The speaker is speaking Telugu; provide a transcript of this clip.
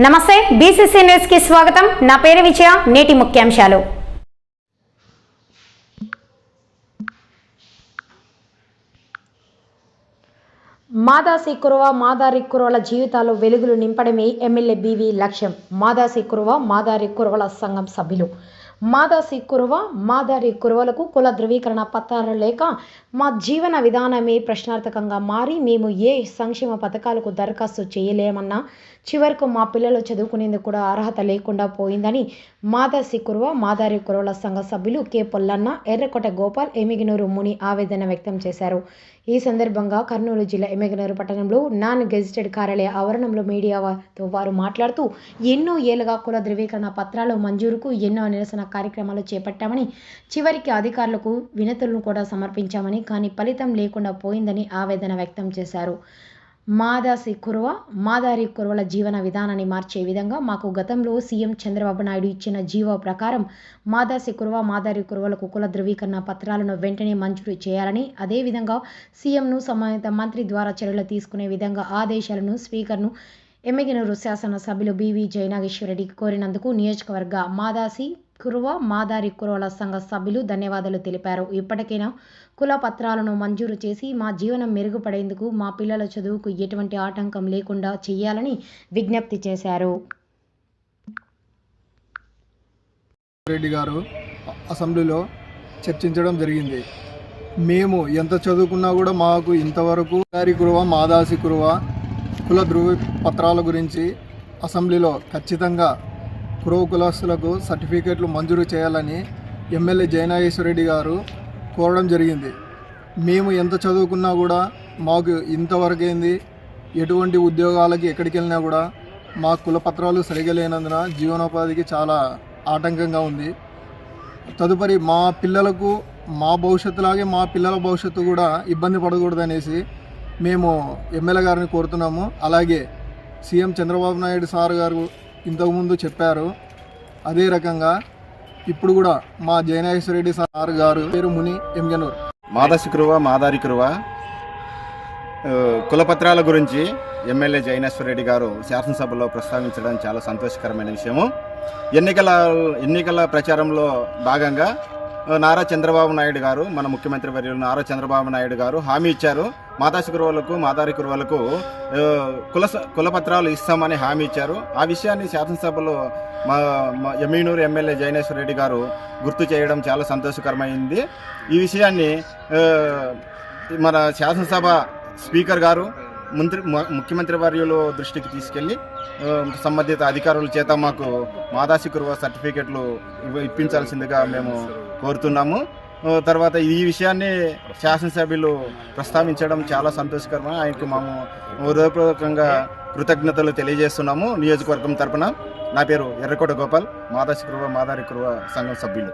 నమస్తే బీసీసీ న్యూస్కి స్వాగతం. నా పేరు విజయ నేటి ముఖ్యాంశాలు. మాదాసి కురువ మాదారి కురువల జీవితాల్లో వెలుగులు నింపడమే ఎమ్మెల్యే బీవీ లక్ష్యం. మాదాసి కురువ మాదారి కురువల సంఘం సభ్యులు. మాదాసి కురువ మాదారి కురువలకు కుల ధృవీకరణ పత్రాలు లేక మా జీవన విధానమే ప్రశ్నార్థకంగా మారి మేము ఏ సంక్షేమ పథకాలకు దరఖాస్తు చేయలేమన్నా చివరకు మా పిల్లలు చదువుకునేందుకు కూడా అర్హత లేకుండా పోయిందని మాదాసి కురువ మాదారి కురువల సంఘ సభ్యులు కె పొల్లన్న ఎర్రకోట గోపాల్ ఎమిగినూరు ముని ఆవేదన వ్యక్తం చేశారు. ఈ సందర్భంగా కర్నూలు జిల్లా ఎమ్మెగనూరు పట్టణంలో నాన్ గెజిటెడ్ కార్యాలయ ఆవరణంలో మీడియాతో వారు మాట్లాడుతూ ఎన్నో ఏళ్ళుగా కుల ధృవీకరణ పత్రాలు మంజూరుకు ఎన్నో నిరసన కార్యక్రమాలు చేపట్టామని చివరికి అధికారులకు వినతులను కూడా సమర్పించామని కానీ ఫలితం లేకుండా పోయిందని ఆవేదన వ్యక్తం చేశారు. మాదాసి కురువ మాదారి కురువల జీవన విధానాన్ని మార్చే విధంగా మాకు గతంలో సీఎం చంద్రబాబు నాయుడు ఇచ్చిన జీవో ప్రకారం మాదాసి కురువ మాదారి కురువలకు కుల ధృవీకరణ పత్రాలను వెంటనే మంజూరు చేయాలని అదేవిధంగా సీఎంను సంబంధిత మంత్రి ద్వారా చర్యలు తీసుకునే విధంగా ఆదేశాలను స్పీకర్ను ఎమ్మెగినూరు శాసనసభ్యులు బీవీ జయనాగేశ్వరరెడ్డి కోరినందుకు నియోజకవర్గ మాదాసి కురువ మాదారి కురువల సంఘ సభ్యులు ధన్యవాదాలు తెలిపారు. ఇప్పటికైనా కుల పత్రాలను మంజూరు చేసి మా జీవనం మెరుగుపడేందుకు మా పిల్లల చదువుకు ఎటువంటి ఆటంకం లేకుండా చేయాలని విజ్ఞప్తి చేశారు. రెడ్డి గారు అసెంబ్లీలో చర్చించడం జరిగింది. మేము ఎంత చదువుకున్నా కూడా మాకు ఇంతవరకు దారి కురువ మాదాసి కురువ కుల ధృవ పత్రాల గురించి అసెంబ్లీలో ఖచ్చితంగా ప్రో కులస్తులకు సర్టిఫికేట్లు మంజూరు చేయాలని ఎమ్మెల్యే జయనాగేశ్వరరెడ్డి గారు కోరడం జరిగింది. మేము ఎంత చదువుకున్నా కూడా మాకు ఇంతవరకేంది ఎటువంటి ఉద్యోగాలకి ఎక్కడికి వెళ్ళినా కూడా మా కులపత్రాలు సరిగా లేనందున జీవనోపాధికి చాలా ఆటంకంగా ఉంది. తదుపరి మా పిల్లలకు మా భవిష్యత్తులాగే మా పిల్లల భవిష్యత్తు కూడా ఇబ్బంది పడకూడదనేసి మేము ఎమ్మెల్యే గారిని కోరుతున్నాము. అలాగే సీఎం చంద్రబాబు నాయుడు సార్ గారు ఇంతకుముందు చెప్పారు. అదే రకంగా ఇప్పుడు కూడా మా జయనాగేశ్వరరెడ్డి సార్ గారు పేరు ముని ఎంగనూర్ మాదసి మాదారికురువ కులపత్రాల గురించి ఎమ్మెల్యే జైనేశ్వరరెడ్డి గారు శాసనసభలో ప్రస్తావించడం చాలా సంతోషకరమైన విషయము. ఎన్నికల ఎన్నికల ప్రచారంలో భాగంగా నారా చంద్రబాబు నాయుడు గారు మన ముఖ్యమంత్రి వర్యులు నారా చంద్రబాబు నాయుడు గారు హామీ ఇచ్చారు. మాదాసి కురువులకు మాతారి కురువులకు కుల కులపత్రాలు ఇస్తామని హామీ ఇచ్చారు. ఆ విషయాన్ని శాసనసభలో మా మా ఎమ్మినూరు ఎమ్మెల్యే జైనేశ్వర రెడ్డి గారు గుర్తు చేయడం చాలా సంతోషకరమైంది. ఈ విషయాన్ని మన శాసనసభ స్పీకర్ గారు మంత్రి ముఖ్యమంత్రి వర్యులు దృష్టికి తీసుకెళ్ళి సంబంధిత అధికారుల చేత మాకు మాదాసి కురువ సర్టిఫికెట్లు ఇప్పించాల్సిందిగా మేము కోరుతున్నాము. తర్వాత ఈ విషయాన్ని శాసనసభ్యులు ప్రస్తావించడం చాలా సంతోషకరమైన ఆయనకు మేము హృదయపూర్వకంగా కృతజ్ఞతలు తెలియజేస్తున్నాము. నియోజకవర్గం తరపున నా పేరు ఎర్రకోట గోపాల్ మాదాశి కృవ మాదారి కృవ సంఘం సభ్యులు.